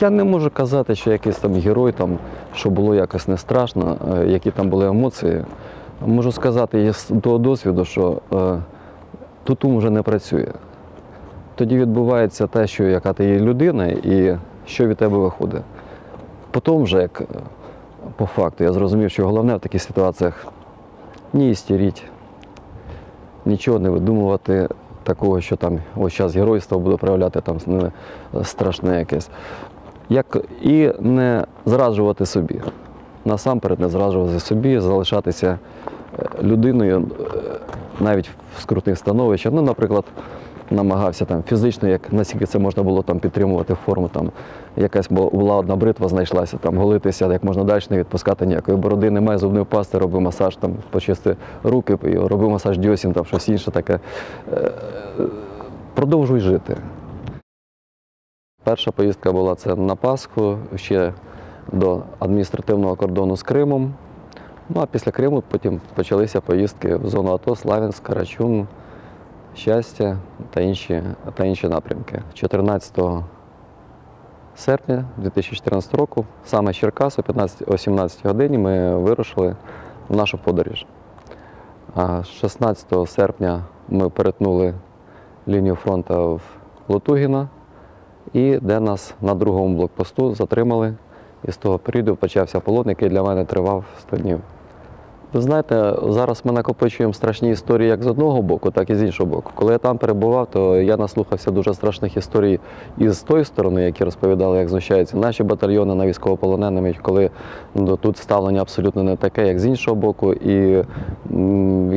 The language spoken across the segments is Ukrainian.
Я не можу казати, що якийсь там герой, там, що було якось не страшно, е, які там були емоції. Можу сказати з того досвіду, що е, тут ум вже не працює. Тоді відбувається те, що яка ти є людина і що від тебе виходить. Потім вже, як е, по факту, я зрозумів, що головне в таких ситуаціях не істеріть, нічого не видумувати такого, що там ось зараз геройство буде проявляти там страшне якесь. Як і не зраджувати собі. Насамперед не зраджувати собі, залишатися е, людиною е, навіть в скрутних становищах. Ну, наприклад, намагався там фізично, як наскільки це можна було там підтримувати форму, там якась бу- була одна бритва знайшлася, там голитися як можна далі, не відпускати ніякої бороди, немає зубної пасти, робив масаж, там почисти руки, і робив масаж дьосін, там щось інше таке. Е, Продовжуй жити. Перша поїздка була це на Пасху, ще до адміністративного кордону з Кримом. Ну а після Криму потім почалися поїздки в зону АТО, Славянськ, Карачун, Щастя та інші, та інші напрямки. 14 серпня 2014 року, саме з Черкас о 15 о 17 годині ми вирушили в нашу подорож. А 16 серпня ми перетнули лінію фронту в Лотугіна, і де нас на другому блокпосту затримали. І з того періоду почався полон, який для мене тривав 100 днів. Ви знаєте, зараз ми накопичуємо страшні історії як з одного боку, так і з іншого боку. Коли я там перебував, то я наслухався дуже страшних історій і з тої сторони, які розповідали, як знущаються наші батальйони на військовополоненими, коли ну, тут ставлення абсолютно не таке, як з іншого боку, і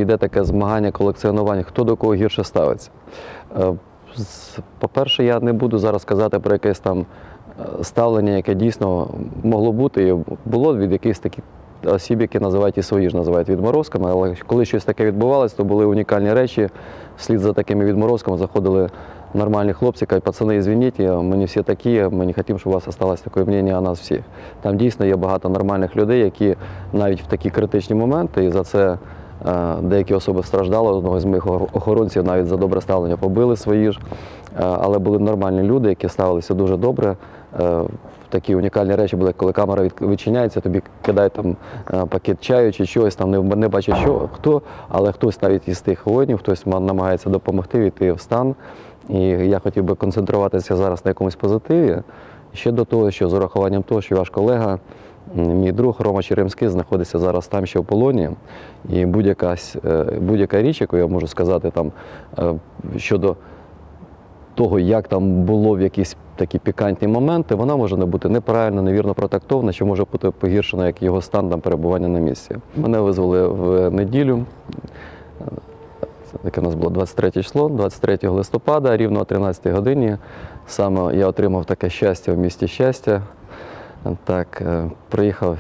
йде таке змагання, колекціонування, хто до кого гірше ставиться. Е, По-перше, я не буду зараз казати про якесь там е, ставлення, яке дійсно могло бути, і було від якихось таких осіб, які називають і свої ж називають відморозками. Але коли щось таке відбувалося, то були унікальні речі. Вслід за такими відморозками заходили нормальні хлопці, кажуть, пацани, звініть, ми не всі такі, ми не хочемо, щоб у вас осталось таке мнення о нас всіх. Там дійсно є багато нормальних людей, які навіть в такі критичні моменти, і за це е, деякі особи страждали. Одного з моїх охоронців навіть за добре ставлення побили свої ж. Е, Але були нормальні люди, які ставилися дуже добре. Такі унікальні речі були, коли камера відчиняється, тобі кидають там е, пакет чаю чи чогось, там не, не бачить, що хто, але хтось навіть із тих воїнів, хтось намагається допомогти війти в стан. І я хотів би концентруватися зараз на якомусь позитиві. Ще до того, що з урахуванням того, що ваш колега, мій друг Рома Черемський, знаходиться зараз там ще в полоні. І будь-яка, е, будь-яка річ, яку я можу сказати там е, щодо того, як там було в якісь такі пікантні моменти, вона може не бути неправильно, невірно протактована, що може бути погіршена як його стан там перебування на місці. Мене визвали в неділю. Це таке у нас було 23 число, 23 листопада, рівно о 13 годині. Саме я отримав таке щастя в місті щастя. Так, е, приїхав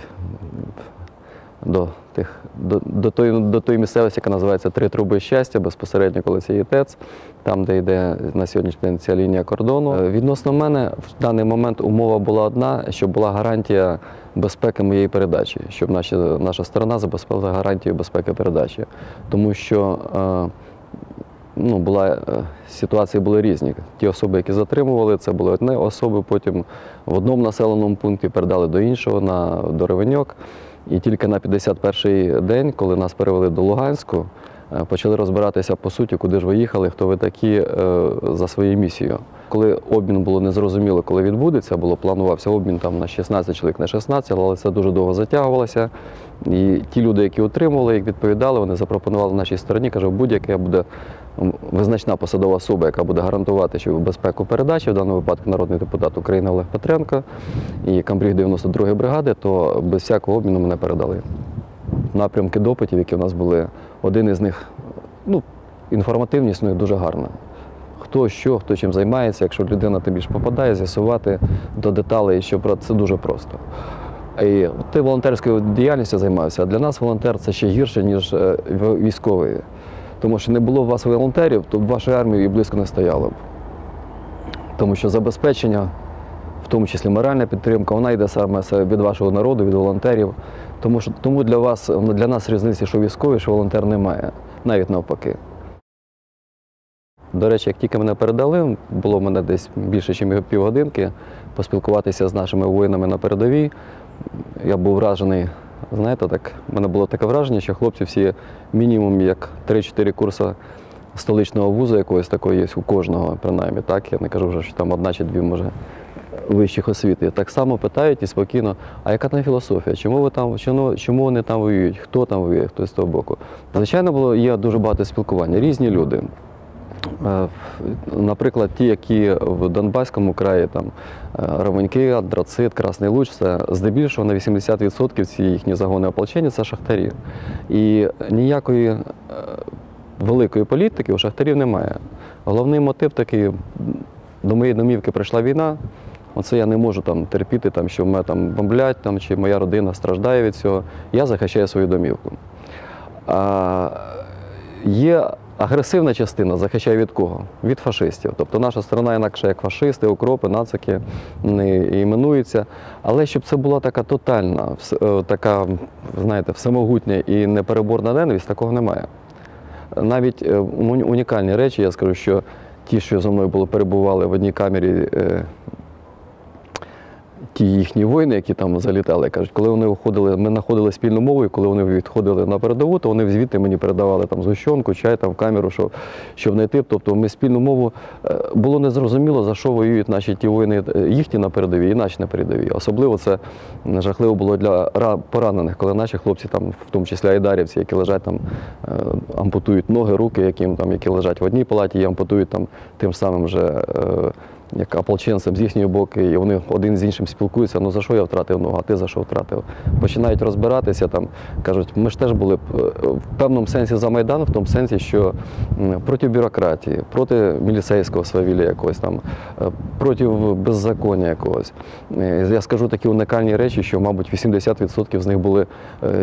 до, тих, до, до, тої, до тої місцевості, яка називається Три труби щастя, безпосередньо коли це є ТЕЦ, там, де йде на сьогоднішній день ця лінія кордону. Е, Відносно мене, в даний момент умова була одна, щоб була гарантія безпеки моєї передачі, щоб наші, наша сторона забезпечила гарантію безпеки передачі. Тому що е, ну, була, е, ситуації були різні. Ті особи, які затримували, це були одні особи, потім в одному населеному пункті передали до іншого, на, до Ревеньок. І тільки на 51-й день, коли нас перевели до Луганську, е, почали розбиратися по суті, куди ж ви їхали, хто ви такі е, за своєю місією. Коли обмін було незрозуміло, коли відбудеться, було планувався обмін там на 16 чоловік, на 16, але це дуже довго затягувалося. І ті люди, які отримували, як відповідали, вони запропонували нашій стороні, каже, будь-яке буде визначна посадова особа, яка буде гарантувати що безпеку передачі, в даному випадку народний депутат України Олег Петренко і комбриг 92-ї бригади, то без всякого обміну мене передали. Напрямки допитів, які в нас були, один із них ну, інформативність і дуже гарна. Хто що, хто чим займається, якщо людина тобі ж попадає, з'ясувати до деталей, що це дуже просто. І ти волонтерською діяльністю займався, а для нас волонтер це ще гірше, ніж е, військовий. Тому що не було у вас волонтерів, то б вашої армії і близько не стояло б. Тому що забезпечення, в тому числі моральна підтримка, вона йде саме від вашого народу, від волонтерів. Тому що тому для вас для нас різниці, що військовий, що волонтер немає. навіть навпаки. До речі, як тільки мене передали, було в мене десь більше, ніж півгодинки поспілкуватися з нашими воїнами на передовій. Я був вражений, знаєте, так, в мене було таке враження, що хлопці всі мінімум як 3-4 курси столичного вузу якогось такого є у кожного, принаймні. Так? Я не кажу вже, що там одна чи дві, може, вищих освіти. Так само питають і спокійно, а яка там філософія? Чому ви там, чому, чому вони там воюють? Хто там воює, хто з того боку? Звичайно, було є дуже багато спілкування, різні люди. Е, Наприклад, ті, які в Донбаському краї, там е, Романьки, Андрацит, Красний Луч, це здебільшого на 80% ці їхні загони ополчення це шахтарі. І ніякої е, великої політики у шахтарів немає. Головний мотив такий: до моєї домівки прийшла війна. Оце я не можу там терпіти, там, що мене там бомблять, там, чи моя родина страждає від цього. Я захищаю свою домівку. А, є агресивна частина, захищає від кого? Від фашистів. Тобто наша сторона інакше як фашисти, укропи, нацики не іменуються. Але щоб це була така тотальна, е, така, знаєте, всемогутня і непереборна ненависть, такого немає. Навіть е, унікальні речі, я скажу, що ті, що зі мною були, перебували в одній камері, е, ті їхні воїни, які там залітали, кажуть, коли вони уходили, ми знаходили спільну мову, і коли вони відходили на передову, то вони звідти мені передавали там згущенку, чай там в камеру, щоб, щоб знайти. Тобто ми спільну мову е, було незрозуміло, за що воюють наші ті воїни, е, їхні на передовій і наші на передовій. Особливо це жахливо було для поранених, коли наші хлопці, там, в тому числі айдарівці, які лежать там, е, ампутують ноги, руки, яким там, які лежать в одній палаті, і ампутують там тим самим вже. Як ополченцям з їхньої боку, і вони один з іншим спілкуються, ну за що я втратив ногу, а ти за що втратив? Починають розбиратися, там, кажуть, ми ж теж були е, в певному сенсі за Майдан, в тому сенсі, що проти бюрократії, проти міліцейського свавілля якогось там, е, проти беззаконня якогось. Е, Я скажу такі унікальні речі, що, мабуть, 80% з них були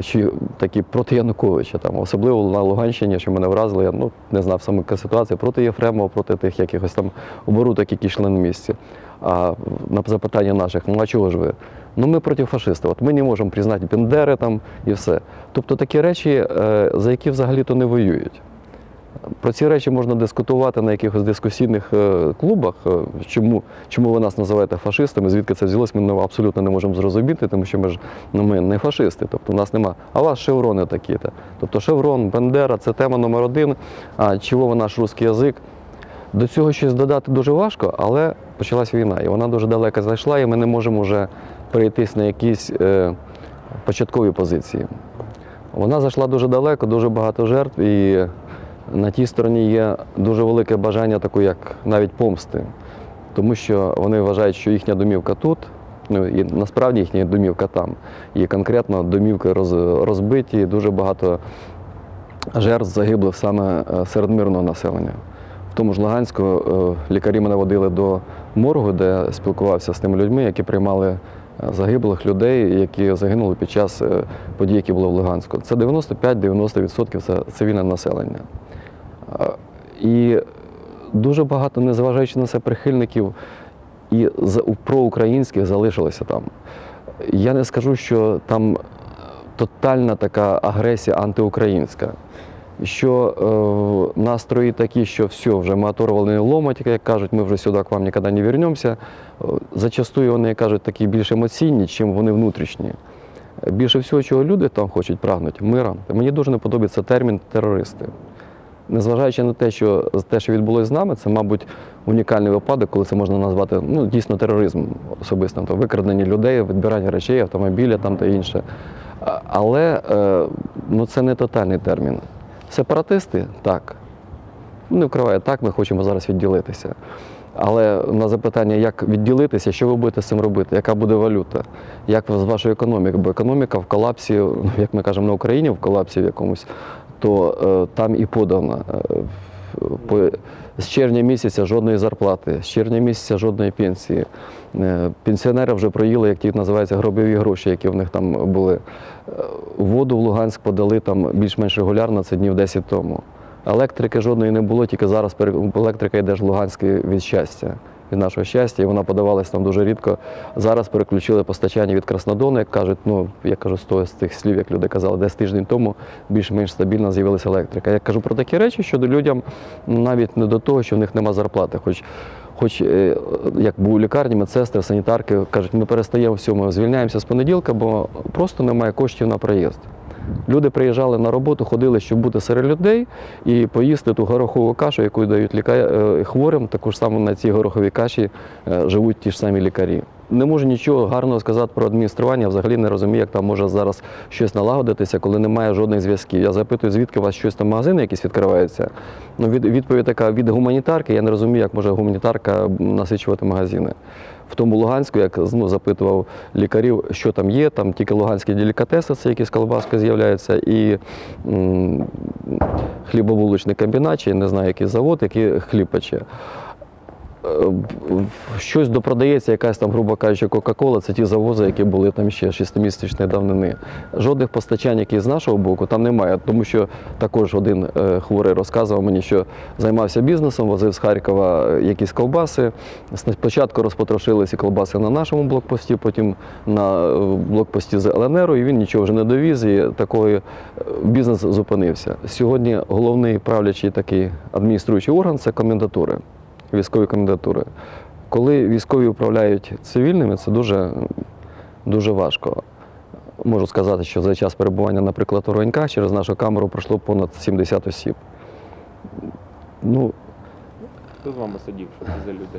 чи такі проти Януковича, там, особливо на Луганщині, що мене вразили, я ну, не знав саме яка ситуація, проти Єфремова, проти тих якихось там оборудок, які йшли на місці. А на запитання наших, ну а чого ж ви? Ну ми проти фашистів. От ми не можемо признати Бендери там і все. Тобто такі речі, е, за які взагалі-то не воюють. Про ці речі можна дискутувати на якихось дискусійних е, клубах. е, Чому, чому ви нас називаєте фашистами? Звідки це взялось? Ми абсолютно не можемо зрозуміти, тому що ми ж ну, ми не фашисти, тобто у нас нема. А у вас шеврони такі-то. Тобто шеврон, Бендера це тема номер один. А чого наш русський язик? До цього щось додати дуже важко, але почалась війна, і вона дуже далеко зайшла, і ми не можемо вже перейтись на якісь е, початкові позиції. Вона зайшла дуже далеко, дуже багато жертв, і на тій стороні є дуже велике бажання такої, як навіть помсти, тому що вони вважають, що їхня домівка тут. Ну і насправді їхня домівка там. І конкретно домівки роз, розбиті, дуже багато жертв загиблих саме е, серед мирного населення. Тому ж Луганську е, лікарі мене водили до моргу, де спілкувався з тими людьми, які приймали е, загиблих людей, які загинули під час е, подій, які були в Луганську. Це 95-90% це цивільне населення. І дуже багато, незважаючи на це, прихильників і проукраїнських залишилося там. Я не скажу, що там тотальна така агресія антиукраїнська. Що е, настрої такі, що все, вже ми оторвали ломать, як кажуть, ми вже сюди к вам ніколи не вернемося. Е, Зачастую вони кажуть такі більш емоційні, чим вони внутрішні. Більше всього, чого люди там хочуть прагнуть мира. Мені дуже не подобається термін терористи. Незважаючи на те, що те, що відбулося з нами, це, мабуть, унікальний випадок, коли це можна назвати ну, дійсно тероризм особистим, то викрадення людей, відбирання речей, автомобіля там та інше. Але е, ну, це не тотальний термін. Сепаратисти так. Ну, Не вкриває так, ми хочемо зараз відділитися. Але на запитання, як відділитися, що ви будете з цим робити, яка буде валюта, як з вашою економікою? Бо економіка в колапсі, ну, як ми кажемо на Україні, в колапсі в якомусь, то е, там і подано. Е, по, з червня місяця жодної зарплати, з червня місяця жодної пенсії. Е, Пенсіонери вже проїли, як ті називаються, гробові гроші, які в них там були. Е, Воду в Луганськ подали там більш-менш регулярно, це днів 10 тому. Електрики жодної не було, тільки зараз електрика йде в Луганськ від щастя. Від нашого щастя, і вона подавалась там дуже рідко. Зараз переключили постачання від Краснодону, як кажуть, ну я кажу з тих слів, як люди казали, десь тиждень тому більш-менш стабільно з'явилася електрика. Я кажу про такі речі, що людям навіть не до того, що в них нема зарплати. Хоч Хоч е, як у лікарні, медсестри, санітарки кажуть, ми перестаємо всьому, звільняємося з понеділка, бо просто немає коштів на проїзд. Люди приїжджали на роботу, ходили, щоб бути серед людей і поїсти ту горохову кашу, яку дають ліка... е, хворим. Також саме на цій гороховій каші е, живуть ті ж самі лікарі. Не можу нічого гарного сказати про адміністрування, взагалі не розумію, як там може зараз щось налагодитися, коли немає жодних зв'язків. Я запитую, звідки у вас щось там магазини якісь відкриваються. Ну, від, відповідь така від гуманітарки. Я не розумію, як може гуманітарка насичувати магазини. В тому Луганську, як ну, запитував лікарів, що там є, там тільки луганські делікатеси, це якісь колбаски з'являються, і м, комбінат, чи не знаю, який завод, який хліб пече. Е, Щось допродається, якась там, грубо кажучи, Кока-Кола, це ті завози, які були там ще шестимісячної давнини. Жодних постачань, які з нашого боку, там немає, тому що також один е, хворий розказував мені, що займався бізнесом, возив з Харкова якісь ковбаси. Спочатку розпотрошили ці колбаси на нашому блокпості, потім на е, блокпості з ЛНР, і він нічого вже не довіз, і такий бізнес зупинився. Сьогодні головний правлячий такий адмініструючий орган це комендатури військові кандидатури. Коли військові управляють цивільними, це дуже, дуже важко. Можу сказати, що за час перебування, наприклад, у Роньках через нашу камеру пройшло понад 70 осіб. Ну, Хто з вами сидів? Що це за люди?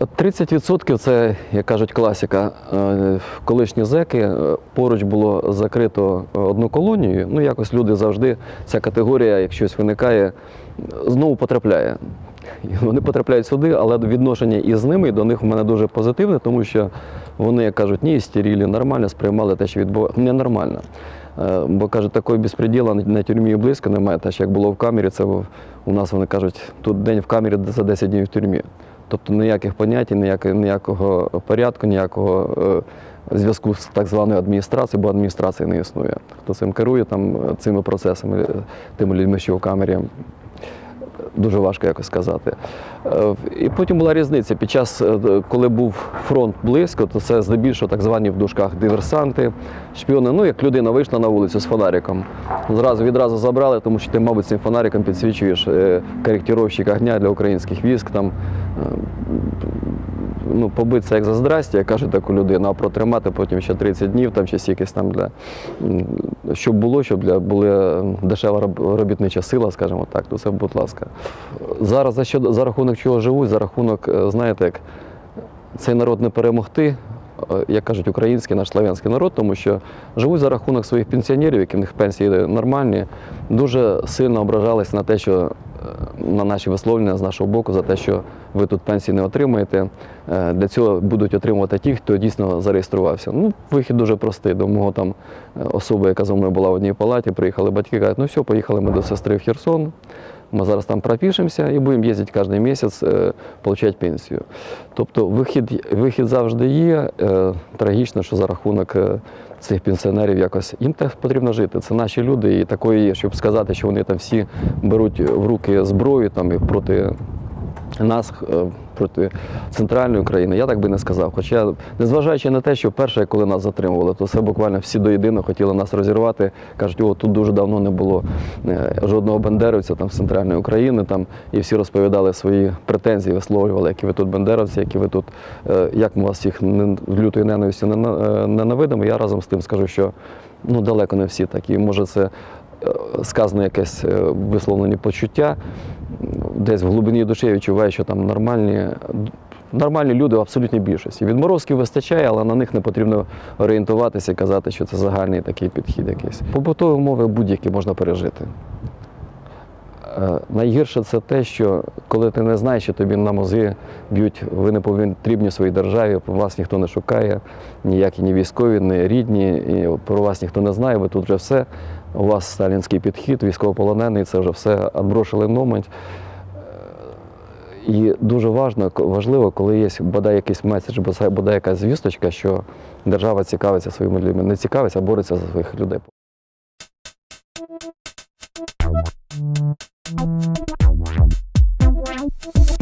30% це, як кажуть, класика. Е, Колишні зеки. Е, Поруч було закрито одну колонію. Ну, якось люди завжди, ця категорія, як щось виникає, знову потрапляє. Вони потрапляють сюди, але відношення із ними і до них у мене дуже позитивне, тому що вони, як кажуть, ні, стерілі, нормально сприймали те, що відбувається. Ненормально. Е, Бо кажуть, такої безпреділа на- тюрмі близько немає. Те, що як було в камері, це у нас вони кажуть, тут день в камері за 10 днів в тюрмі. Тобто ніяких понять, ніякого, порядку, ніякого е, зв'язку з так званою адміністрацією, бо адміністрації не існує. Хто цим керує там, е, цими процесами, е, тими людьми, що в камері, дуже важко якось сказати. І потім була різниця. Під час, коли був фронт близько, то це здебільшого так звані в дужках диверсанти, шпіони. Ну, як людина вийшла на вулицю з фонариком. Зразу відразу забрали, тому що ти, мабуть, цим фонариком підсвічуєш коректировщик огня для українських військ. Там, ну, побитися як за здрастя, як кажуть таку людину, а протримати потім ще 30 днів, там чи якесь там для щоб було, щоб для була дешева робітнича сила, скажімо так, то це, будь ласка. Зараз за що за рахунок чого живуть, за рахунок, е, знаєте, як цей народ не перемогти, е, як кажуть, український наш славянський народ, тому що живуть за рахунок своїх пенсіонерів, які в них пенсії нормальні, дуже сильно ображались на те, що е, на наші висловлення з нашого боку за те, що ви тут пенсії не отримаєте. Е, Для цього будуть отримувати ті, хто дійсно зареєструвався. Ну, вихід дуже простий. До мого там е, особи, яка зі мною була в одній палаті, приїхали батьки, кажуть, ну все, поїхали ми до сестри в Херсон. Ми зараз там пропишемося і будемо їздити кожен місяць, е, отримати пенсію. Тобто вихід, вихід завжди є. Трагічно, що за рахунок цих пенсіонерів якось їм теж потрібно жити. Це наші люди, і такої є, щоб сказати, що вони там всі беруть в руки зброю там проти нас е, проти центральної України, я так би не сказав. Хоча, незважаючи на те, що перше, коли нас затримували, то це буквально всі до єдиного хотіли нас розірвати. Кажуть, о, тут дуже давно не було е, жодного бандеровця там з центральної України. Там і всі розповідали свої претензії, висловлювали, які ви тут бандеровці, які ви тут, е, як ми вас всіх лютою ненавистю нена- е, ненавидимо. Я разом з тим скажу, що ну далеко не всі такі. Може, це сказано якесь висловлені почуття. Десь в глибині душі я відчуваю, що там нормальні, нормальні люди в абсолютній більшості. Відморозків вистачає, але на них не потрібно орієнтуватися і казати, що це загальний такий підхід якийсь. Побутові умови будь-які можна пережити. Е, Найгірше це те, що коли ти не знаєш, що тобі на мозги б'ють, ви не потрібні своїй державі, вас ніхто не шукає, ніякі ні військові, ні рідні, і про вас ніхто не знає, ви тут вже все. У вас сталінський підхід, військовополонений, це вже все відброшили момент. І дуже важливо, важливо, коли є бодай якийсь меседж, бодай якась звісточка, що держава цікавиться своїми людьми. Не цікавиться, а бореться за своїх людей. Thank you.